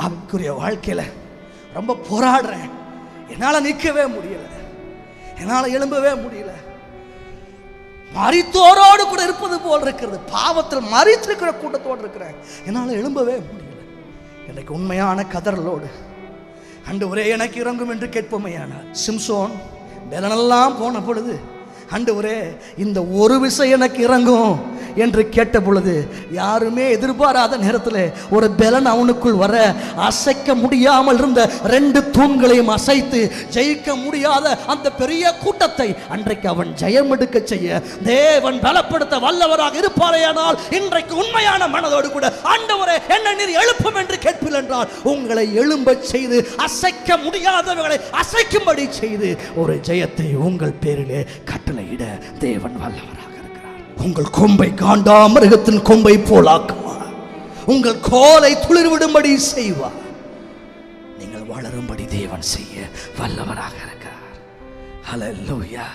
ஆவிக்குரிய வாழ்க்கையில் ரொம்ப போராடுறேன். என்னால் நிற்கவே முடியல. என்னால் எழும்பவே முடியல. மறித்தோரோடு கூட இருப்பது போல் இருக்கிறது. பாவத்தில் மறித்திருக்கிற கூட்டத்தோடு இருக்கிறேன். என்னால் எழும்பவே முடியல. எனக்கு உண்மையான கதறலோடு. அண்டு ஒரே எனக்கு இறங்கும் என்று கேட்போமையானார் சிம்சோன் பலனெல்லாம் போன பொழுது அண்டு ஒரே இந்த ஒரு விஷயம் எனக்கு இறங்கும். என்று கேட்ட பொழுது யாருமே எதிர்பாராத நேரத்தில் ஒரு பெலன் அவனுக்குள் வர அசைக்க முடியாமல் இருந்த ரெண்டு தூண்களையும் அசைத்து ஜெயிக்க முடியாத அந்த பெரிய கூட்டத்தை அன்றைக்கு அவன் ஜெயம் எடுக்க செய்ய தேவன் பலப்படுத்த வல்லவராக இருப்பாரேயானால் இன்றைக்கு உண்மையான மனதோடு கூட ஆண்டவரே என்ன நீர் எழுப்பும் என்று கேட்பில் என்றால் உங்களை எழும்பச் செய்து அசைக்க முடியாதவர்களை அசைக்கும்படி செய்து ஒரு ஜெயத்தை உங்கள் பேரிலே கட்டளையிட தேவன் வல்லவராக. உங்கள் கொம்பை காண்டாமிருகத்தின் கொம்பை போலாக்குவார் உங்கள் கோலை துளிர்விடும்படி செய்வார் நீங்கள் வளரும்படி தேவன் செய்ய வல்லவராக இருக்கிறார் ஹalleluya.